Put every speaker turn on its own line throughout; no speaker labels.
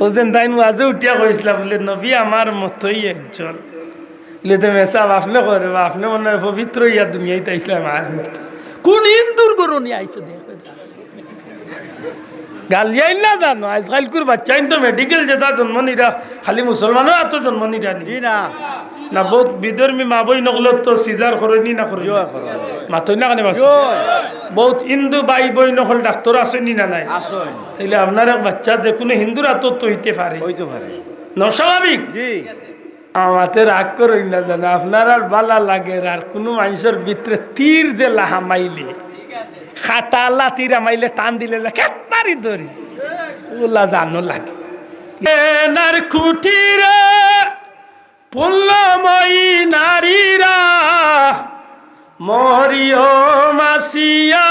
বলছেন তাই আজও উঠিয়া কৈছিলা বলে, নবী আমার মতোই একজন। বলে, তো মেসাব আপনি করে আপনি মনে হয় পবিত্র ইয়া দুনিয়াই তাইছিলাম আর কোন হিন্দুর গরুনি আইসো দেখো? গালিয়াই না জানো আজকালকুর বাচ্চা তো মেডিকেল যেটা জন্ম নিরা খালি মুসলমানও এত জন্ম নিরা নি।
না?
না বহুত বিধর্মী মা বই নকলত তো সিজার করেনি না করে মাতই না কেন বহুত হিন্দু বাই বই নকল ডাক্তার আসেনি না নাই?
আসুন
তাইলে আপনার এক বাচ্চা যে কোনো হিন্দুর আতর তো হইতে পারে
হইতে পারে
নস্বাভাবিক
জি।
আমাতে রাগ করই না জানো আপনার আর বালা লাগে আর কোনো মানুষের ভিতরে তীর যে লাহা মাইলে। খাতা তীর মাইলে টান দিলে কেতারি ধরি ওলা জানো লাগে। এনার খুঁটিরে পুল্লময়ী নারীরা মরিও মাসিয়া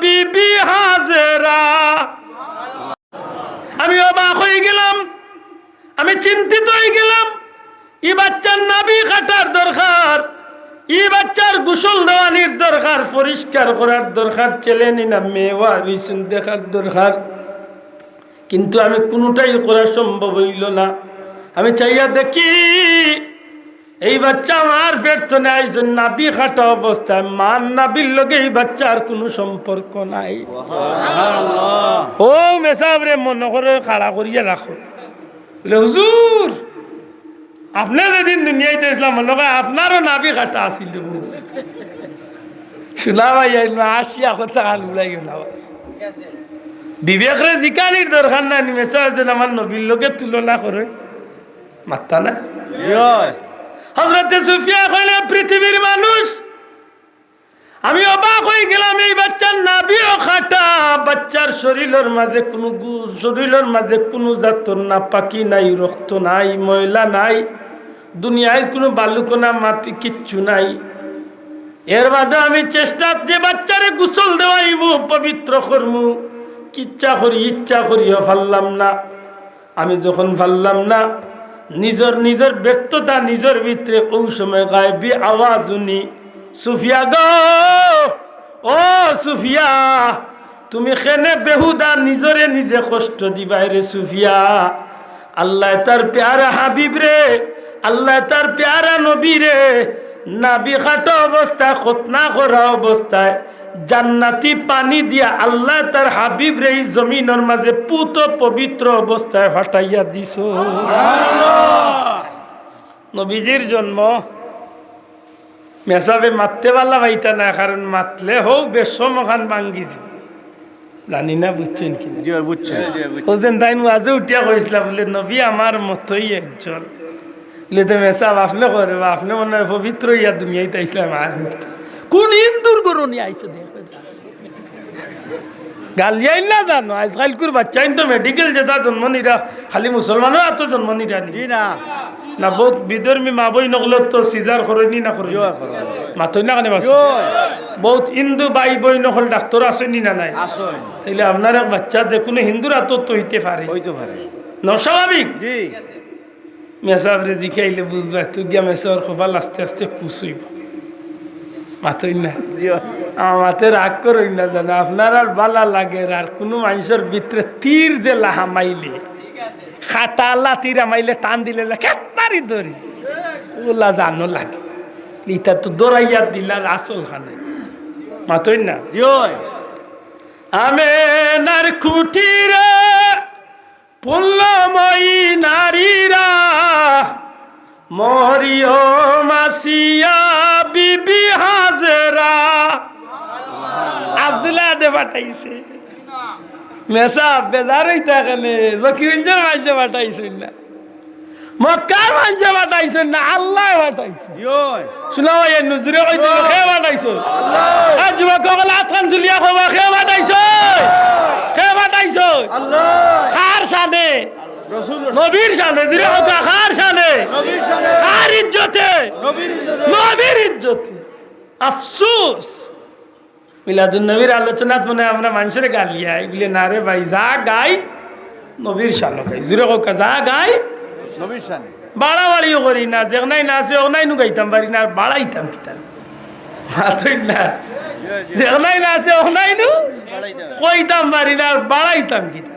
বিবি হাজেরা। আমি অবাক হয়ে গেলাম, আমি চিন্তিত হয়ে গেলাম ই বাচ্চার নাবি কাটার দরকার। ই বাচ্চার গোসল দেওয়ানির দরকার পরিষ্কার করার দরকার ছেলে নি মেয়েওয়া বিছুন দেখার দরকার। কিন্তু আমি কোনোটাই করা সম্ভব হইল না। আমি চাইয়া দেখি এই বাচ্চা আমার পেটনে আইসন নাবি খাটা অবস্থায় মান নাবির লগে এই বাচ্চার কোনো সম্পর্ক নাই। ও মেসাব রে মনে করে খাড়া করিয়া রাখো। হুজুর আপনি যেদিন দুনিয়াইতে ইসলাম মনে করে আপনারও নাবি কাটা আসিল শুনা ভাই আসিয়া কথা আল উলাই গেল। বিবেক রে জিকানির দরকার নাই মেসাজ দেন আমার নবীর লোকে তুলনা করে। মাত্তা না? হজরতে সুফিয়া কইলে পৃথিবীর মানুষ আমি অবাক হয়ে গেলাম এই বাচ্চার নাবিও খাটা। বাচ্চার শরীরের মাঝে কোনো শরীরের মাঝে কোনো জাতর না পাকি নাই রক্ত নাই ময়লা নাই। দুনিয়ায় কোনো বালুকোনা মাটি কিচ্ছু নাই। এর বাদে আমি চেষ্টা যে বাচ্চারে গোসল দেওয়াইব, পবিত্র করমু। কিচ্ছা করি, ইচ্ছা করিও ফাললাম না। আমি যখন ফাললাম না, নিজের নিজের ব্যক্ততা নিজের ভিতরে ওই সময় গায়বি আওয়াজ উনি, সুফিয়া গো, ও সুফিয়া, তুমি খেনে বেহুদা নিজরে নিজে কষ্ট দিবাই রে সুফিয়া। আল্লাহ তার প্যারা হাবিব রে আল্লাহ তার প্যারা নবী রে। নাবি খাটো অবস্থায় খতনা করা অবস্থায় জান্নাতি পানি দিয়া আল্লাহ তার হাবিব রে এই জমিনের মাঝে পুত পবিত্র অবস্থায় ফাটাইয়া দিছ। নবীজির জন্ম মেসাবে মারতে পারলা পাইতা না কারণ মাতলে হোক বেশম খান ভাঙ্গিছি। জানি না বুঝছেন কি
বুঝছেন
তাই মাঝে উঠিয়া কইছিলাম বলে নবী আমার মতোই একজন। বলে তো মেসাব আপনি করে বা আপনি মনে হয় পবিত্র ইয়া দুনিয়ায় তাইছিলাম আর কোন হিন্দুর গরুনি আইসো দেখো। গালিয়াই না জানো আজকালকুর বাচ্চা তো মেডিকেল যেটা জন্ম নিরা খালি মুসলমানও এত জন্ম নিরা নি।
না।
না বহুত বিধর্মী মা বই নকলত তো সিজার করেনি না করে মাথই না কেন
জয়
বহুত হিন্দু বাই বই নকল ডাক্তার আসেনি না নাই? তাইলে আপনার এক বাচ্চা যে কোনো হিন্দুর তো হইতে পারে।
হইতে পারে।
নস্বাভাবিক
জি।
মেসাবরে জিখাইলে বুঝবা তুই গিয়া মেসার খোপাল আস্তে আস্তে কুসইব মাথই না
জয়
আমার মাতে রাগ করই না জানো আপনার আর বালা লাগে আর কোনো মানুষের ভিতরে তীর যে লাহা মাইলে খাতা আল্লাহ তীর মাইলে টান দিলে কেতারি ধরি ওলা জানো লাগে ইটা তো দৌড়াইয়া দিলার আসল খানে মাতই না আমেনার খুঁটিরে পুল্লময়ী নারীরা মরিও মাসিয়া বিবি হাজেরা। আব্দুল্লাহ দে পাঠাইছে। মেসা বেজার হইতে এখানে। জকিরঞ্জের মাঝে পাঠাইছেন না। মক্কার মাঝে পাঠাইছেন না আল্লাহ পাঠাইছে। শুনা ভাই নজরে কই তুমি খে বানাইছো আ যুবক কল আতখান জুলিয়া খবা খে বানাইছো খে বানাইছো
আল্লাহ।
শানে নবীর শানে জিরে হকা কার শানে কার ইজ্জতে?
নবীর
ইজ্জতে। আফসোস। মিলাদুন নবীর আলোচনাত মনে আমরা মানুষের গালিয়াই বলে না রে ভাই যা গাই নবীর শানো গাই। জিরে হকা যা গাই
নবীর সামনে।
বাড়াবাড়িও করি না যে নাই না আছে নাই নু গাইতাম পারি না বাড়াইতাম কিতাম না
জয় জয়
যে নাই না আছে নাই নু কইতাম পারি না বাড়াইতাম কিতাম